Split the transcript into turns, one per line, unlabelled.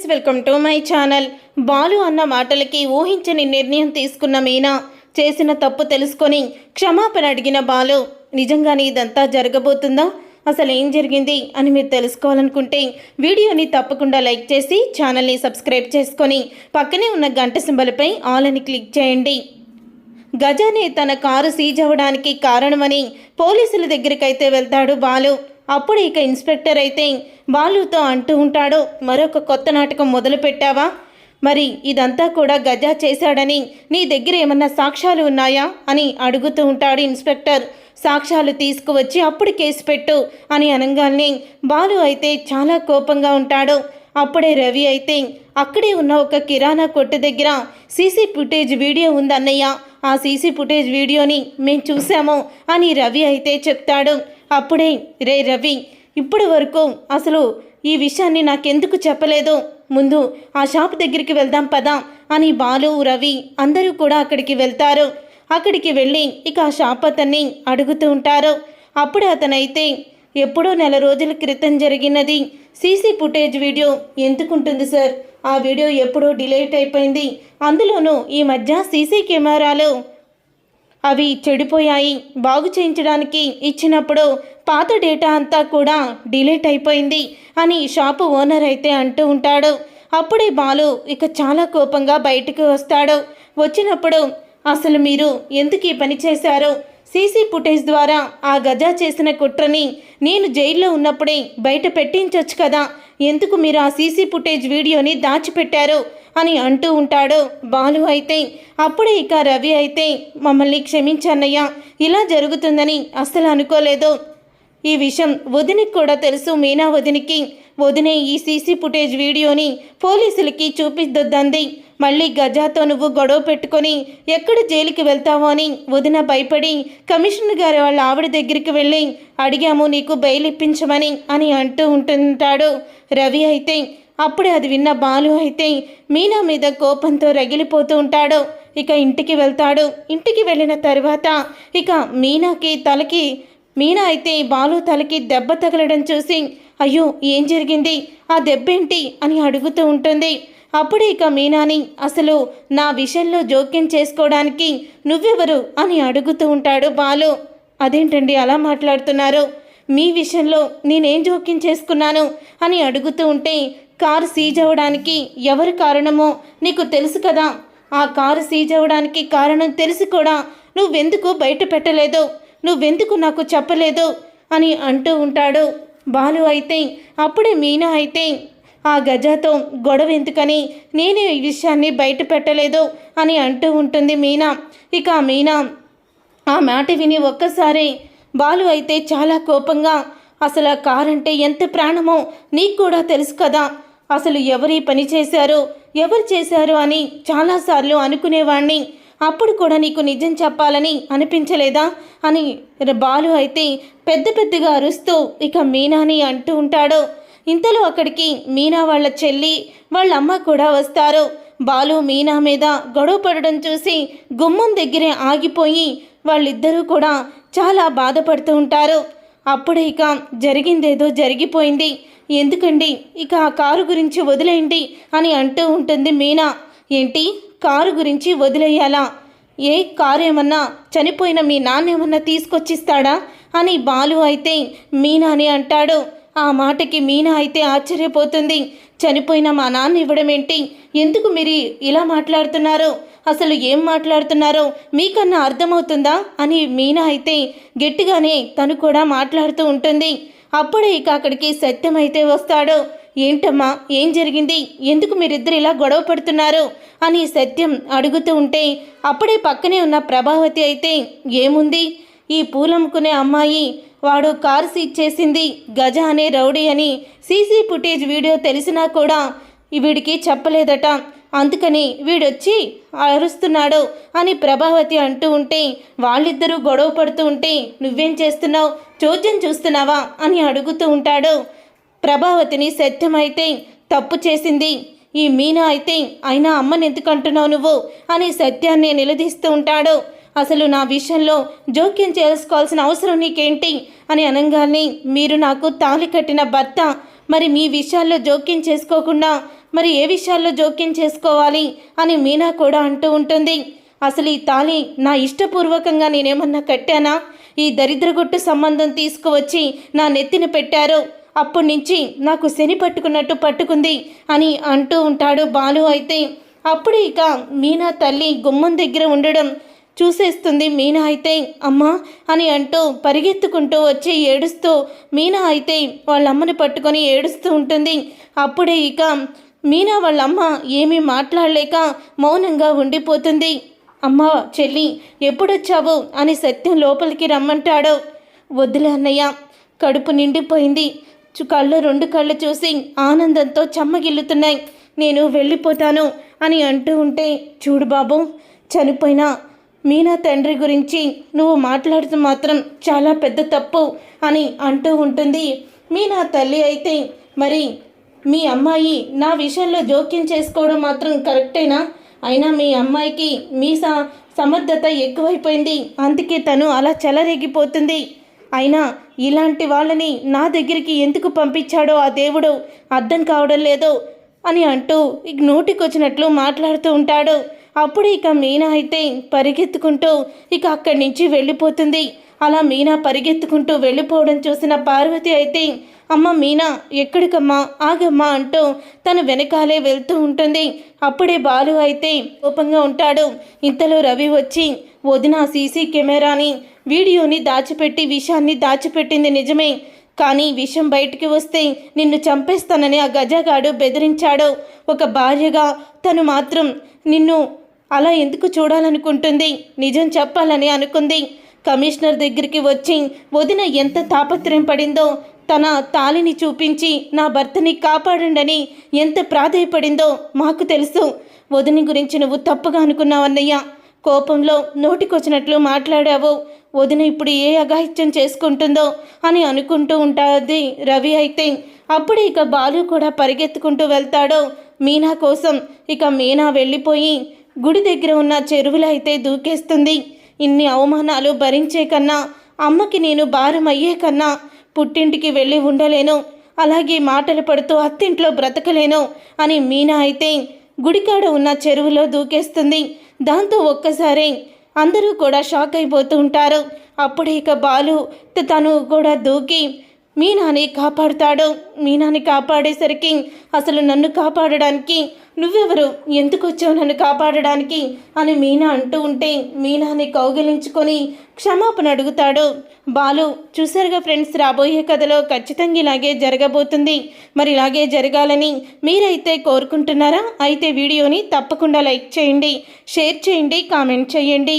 Friends welcome to my channel. Balu అన్న మాటలకి ఊహించని నిర్ణయం తీసుకున్న మీనా చేసిన తప్పు తెలుసుకొని క్షమాపణ అడిగిన బాలు నిజంగానే ఇదంతా జరగబోతుందా? అసలు ఏం జరిగింది? అని మీరు తెలుసుకోవాలనుకుంటే వీడియోని తప్పకుండా లైక్ చేసి ఛానల్ని సబ్స్క్రైబ్ చేసుకొని పక్కనే ఉన్న గంట సింబల్పై ఆల్ అని క్లిక్ చేయండి. గజానే తన కారు సీజ్ అవ్వడానికి కారణమని పోలీసుల దగ్గరికైతే వెళ్తాడు బాలు. అప్పుడు ఇక ఇన్స్పెక్టర్ అయితే బాలుతో అంటూ ఉంటాడు మరొక కొత్త నాటకం మొదలు పెట్టావా మరి ఇదంతా కూడా గజా చేశాడని నీ దగ్గర ఏమన్నా సాక్ష్యాలు ఉన్నాయా? అని అడుగుతూ ఉంటాడు ఇన్స్పెక్టర్. సాక్ష్యాలు తీసుకువచ్చి అప్పుడు కేసు పెట్టు అని అనగానే బాలు అయితే చాలా కోపంగా ఉంటాడు. అప్పుడే రవి అయితే అక్కడే ఉన్న ఒక కిరాణా కొట్టు దగ్గర సీసీ ఫుటేజ్ వీడియో ఉందన్నయ్య. ఆ సీసీ ఫుటేజ్ వీడియోని మేము చూసాము అని రవి అయితే చెప్తాడు. అప్పుడే రే రవి ఇప్పటి వరకు అసలు ఈ విషయాన్ని నాకెందుకు చెప్పలేదు? ముందు ఆ షాప్ దగ్గరికి వెళ్దాం పదా అని బాలు రవి అందరూ కూడా అక్కడికి వెళ్తారు. అక్కడికి వెళ్ళి ఇక ఆ షాప్ అతన్ని అడుగుతూ ఉంటారు. అప్పుడు అతనైతే ఎప్పుడో నెల రోజుల క్రితం జరిగినది. సీసీ ఫుటేజ్ వీడియో ఎందుకుంటుంది సార్? ఆ వీడియో ఎప్పుడో డిలీట్ అయిపోయింది. అందులోనూ ఈ మధ్య సీసీ కెమెరాలు అవి చెడిపోయాయి. బాగు చేయించడానికి ఇచ్చినప్పుడు పాత డేటా అంతా కూడా డిలీట్ అయిపోయింది అని షాపు ఓనర్ అయితే అంటూ ఉంటాడు. అప్పుడే బాలు ఇక చాలా కోపంగా బయటకు వస్తాడు. వచ్చినప్పుడు అసలు మీరు ఎందుకు ఈ పని చేశారు? సీసీ ఫుటేజ్ ద్వారా ఆ గజా చేసిన కుట్రని నేను జైల్లో ఉన్నప్పుడే బయట పెట్టించవచ్చు కదా. ఎందుకు మీరు ఆ సీసీ ఫుటేజ్ వీడియోని దాచిపెట్టారు? అని అంటూ ఉంటాడు. బాలు అయితే అప్పుడే ఇక రవి అయితే మమ్మల్ని క్షమించన్నయ్య. ఇలా జరుగుతుందని అస్సలు అనుకోలేదు. ఈ విషయం వదినికి కూడా తెలుసు. మీనా వదినికి వదినే ఈ సీసీ ఫుటేజ్ వీడియోని పోలీసులకి చూపిద్దొద్దంది. మళ్ళీ గజాతో నువ్వు గొడవ పెట్టుకొని ఎక్కడ జైలుకి వెళ్తావో అని వదిన భయపడి కమిషనర్ గారి వాళ్ళ ఆవిడ దగ్గరికి వెళ్ళి అడిగాము నీకు బెయిల్ ఇప్పించమని అని అంటూ ఉంటుంటాడు రవి అయితే. అప్పుడే అది విన్న బాలు అయితే మీనా మీద కోపంతో రగిలిపోతూ ఉంటాడు. ఇక ఇంటికి వెళ్తాడు. ఇంటికి వెళ్ళిన తర్వాత ఇక మీనాకి తలకి మీనా అయితే బాలు తలకి దెబ్బ తగలడం చూసి అయ్యో ఏం జరిగింది? ఆ దెబ్బేంటి? అని అడుగుతూ ఉంటుంది. అప్పుడే ఇక మీనాని అసలు నా విషయంలో జోక్యం చేసుకోవడానికి నువ్వెవరు? అని అడుగుతూ ఉంటాడు బాలు. అదేంటండి అలా మాట్లాడుతున్నారు? మీ విషయంలో నేనేం జోక్యం చేసుకున్నాను? అని అడుగుతూ ఉంటే కారు సీజ్ అవ్వడానికి ఎవరు కారణమో నీకు తెలుసు కదా. ఆ కారు సీజ్ అవ్వడానికి కారణం తెలిసి కూడా. నువ్వెందుకు బయట పెట్టలేదు? నువ్వెందుకు నాకు చెప్పలేదు? అని అంటూ ఉంటాడు. బాలు అయితే అప్పుడే మీనా అయితే ఆ గజాతో గొడవ ఎందుకని? నేనే ఈ విషయాన్ని బయట పెట్టలేదు అని అంటూ ఉంటుంది మీనా. ఇక ఆ మీనా ఆ మాట విని ఒక్కసారి బాలు అయితే చాలా కోపంగా అసలు ఆ కారంటే ఎంత ప్రాణమో నీకు కూడా తెలుసు కదా. అసలు ఎవరి పని చేశారు? ఎవరు చేశారు? అని చాలాసార్లు అనుకునేవాణ్ణి. అప్పుడు కూడా నీకు నిజం చెప్పాలని అనిపించలేదా? అని బాలు అయితే పెద్ద పెద్దగా అరుస్తూ ఇక మీనాని అంటూ ఉంటాడు. ఇంతలో అక్కడికి మీనా వాళ్ళ చెల్లి వాళ్ళ అమ్మ కూడా వస్తారు. బాలు మీనా మీద గొడవ పడడం చూసి గుమ్మం దగ్గరే ఆగిపోయి వాళ్ళిద్దరూ కూడా చాలా బాధపడుతూ ఉంటారు. అప్పుడే ఇక జరిగిందేదో జరిగిపోయింది. ఎందుకండి? ఇక ఆ కారు గురించి వదిలేయండి అని అంటూ ఉంటుంది మీనా. ఏంటి? కారు గురించి వదిలేయాలా? ఏ కారు ఏమన్నా చనిపోయిన మీ నాన్న ఏమన్నా తీసుకొచ్చిస్తాడా? అని బాలు అయితే మీనాని అంటాడు. ఆ మాటకి మీనా అయితే ఆశ్చర్యపోతుంది. చనిపోయిన మా నాన్న ఇవ్వడం ఏంటి ఎందుకు మీరు ఇలా మాట్లాడుతున్నారు? అసలు ఏం మాట్లాడుతున్నారో? మీకన్నా అర్థమవుతుందా? అని మీనా అయితే గట్టిగానే తను కూడా మాట్లాడుతూ ఉంటుంది. అప్పుడే ఇక అక్కడికి సత్యం అయితే వస్తాడు. ఏంటమ్మా? ఏం జరిగింది? ఎందుకు మీరిద్దరు ఇలా గొడవ పడుతున్నారు? అని సత్యం అడుగుతూ ఉంటే అప్పుడే పక్కనే ఉన్న ప్రభావతి అయితే ఏముంది? ఈ పూలమ్ముకునే అమ్మాయి వాడు కారు సీజ్ చేసింది గజ అనే రౌడీ అని సీసీ ఫుటేజ్ వీడియో తెలిసినా కూడా వీడికి చెప్పలేదట. అందుకని వీడొచ్చి అరుస్తున్నాడు అని ప్రభావతి అంటూ ఉంటే వాళ్ళిద్దరూ గొడవ పడుతూ ఉంటే నువ్వేం చేస్తున్నావు? చోద్యం చూస్తున్నావా? అని అడుగుతూ ఉంటాడు. ప్రభావతిని సత్యమైతే తప్పు చేసింది. ఈ మీనా అయితే అయినా అమ్మని ఎందుకు అంటున్నావు నువ్వు? అని సత్యాన్ని నిలదీస్తూ ఉంటాడు. అసలు నా విషయంలో జోక్యం చేసుకోవాల్సిన అవసరం నీకేంటి? అని అనగానే మీరు నాకు తాళి కట్టిన భర్త. మరి మీ విషయాల్లో జోక్యం చేసుకోకుండా మరి ఏ విషయాల్లో జోక్యం చేసుకోవాలి? అని మీనా కూడా అంటూ ఉంటుంది. అసలు ఈ తాళి నా ఇష్టపూర్వకంగా నేనేమన్నా కట్టానా? ఈ దరిద్రగొట్టు సంబంధం తీసుకువచ్చి నా నెత్తిన పెట్టారు. అప్పటి నుంచి నాకు శని పట్టుకున్నట్టు పట్టుకుంది అని అంటూ ఉంటాడు బాలు అయితే. అప్పుడు ఇక మీనా తల్లి గుమ్మం దగ్గర ఉండడం చూసేస్తుంది మీనా అయితే. అమ్మా అని అంటూ పరిగెత్తుకుంటూ వచ్చి ఏడుస్తూ మీనా అయితే వాళ్ళ అమ్మని పట్టుకొని ఏడుస్తూ ఉంటుంది. అప్పుడే ఇక మీనా వాళ్ళ అమ్మ ఏమీ మాట్లాడలేక మౌనంగా ఉండిపోతుంది. అమ్మ చెల్లి ఎప్పుడొచ్చావు అని సత్యం లోపలికి రమ్మంటాడు. వద్దులే అన్నయ్య కడుపు నిండిపోయింది. కళ్ళు రెండు కళ్ళు చూసి ఆనందంతో చెమ్మగిల్లుతున్నాయి. నేను వెళ్ళిపోతాను అని అంటూ ఉంటే చూడు బాబు చనిపోయిన మీనా తండ్రి గురించి నువ్వు మాట్లాడుతూ మాత్రం చాలా పెద్ద తప్పు అని అంటూ ఉంటుంది. మీనా తల్లి అయితే మరి మీ అమ్మాయి నా విషయంలో జోక్యం చేసుకోవడం మాత్రం కరెక్టేనా? అయినా మీ అమ్మాయికి మీ సమర్థత ఎక్కువైపోయింది. అందుకే తను అలా చెలరేగిపోతుంది. అయినా ఇలాంటి వాళ్ళని నా దగ్గరికి ఎందుకు పంపించాడో ఆ దేవుడు అర్థం కావడం లేదు అని అంటూ ఇక నోటికొచ్చినట్లు మాట్లాడుతూ ఉంటాడు. అప్పుడు ఇక మీనా అయితే పరిగెత్తుకుంటూ ఇక అక్కడి నుంచి వెళ్ళిపోతుంది. అలా మీనా పరిగెత్తుకుంటూ వెళ్ళిపోవడం చూసిన పార్వతి అయితే అమ్మ మీనా ఎక్కడికమ్మా? ఆగమ్మా అంటూ తను వెనకాలే వెళ్తూ ఉంటుంది. అప్పుడే బాలు అయితే కోపంగా ఉంటాడు. ఇంతలో రవి వచ్చి వదిన సీసీ కెమెరాని వీడియోని దాచిపెట్టి విషయాన్ని దాచిపెట్టింది నిజమే. కానీ విషయం బయటికి వస్తే నిన్ను చంపేస్తానని ఆ గజగాడు బెదిరించాడు. ఒక భార్యగా తను మాత్రం నిన్ను అలా ఎందుకు చూడాలనుకుంటుంది? నిజం చెప్పాలని అనుకుంది. కమిషనర్ దగ్గరికి వచ్చి వదిన ఎంత తాపత్రయం పడిందో తన తాలిని చూపించి నా భర్తని కాపాడండని ఎంత ప్రాధాయపడిందో మాకు తెలుసు. వదిన గురించి నువ్వు తప్పుగా అనుకున్నావన్నయ్య. కోపంలో నోటికొచ్చినట్లు మాట్లాడావు వదిన ఇప్పుడు ఏ అఘాయిత్యం చేసుకుంటుందో అని అనుకుంటూ ఉంటుంది రవి అయితే. అప్పుడు ఇక బాలు కూడా పరిగెత్తుకుంటూ వెళ్తాడు మీనా కోసం ఇక మీనా వెళ్ళిపోయి గుడి దగ్గర ఉన్న చెరువులు అయితే దూకేస్తుంది. ఇన్ని అవమానాలు భరించే కన్నా అమ్మకి నేను భారం అయ్యే కన్నా పుట్టింటికి వెళ్ళి ఉండలేను. అలాగే మాటలు పడుతూ అత్తింట్లో బ్రతకలేను అని మీనా అయితే గుడికాడ ఉన్న చెరువులో దూకేస్తుంది. దాంతో ఒక్కసారి అందరూ కూడా షాక్ అయిపోతూ ఉంటారు. అప్పుడే ఇక బాలు తను కూడా దూకి మీనాని కాపాడుతాడు. మీనాని కాపాడేసరికి అసలు నన్ను కాపాడడానికి నువ్వెవరు? ఎందుకు వచ్చావు నన్ను కాపాడడానికి? అని మీనా అంటూ ఉంటే మీనాని కౌగిలించుకొని క్షమాపణ అడుగుతాడు. బాలు చూసారుగా ఫ్రెండ్స్ రాబోయే కథలో ఖచ్చితంగా ఇలాగే జరగబోతుంది. మరి ఇలాగే జరగాలని మీరైతే కోరుకుంటున్నారా? అయితే వీడియోని తప్పకుండా లైక్ చేయండి షేర్ చేయండి కామెంట్ చేయండి.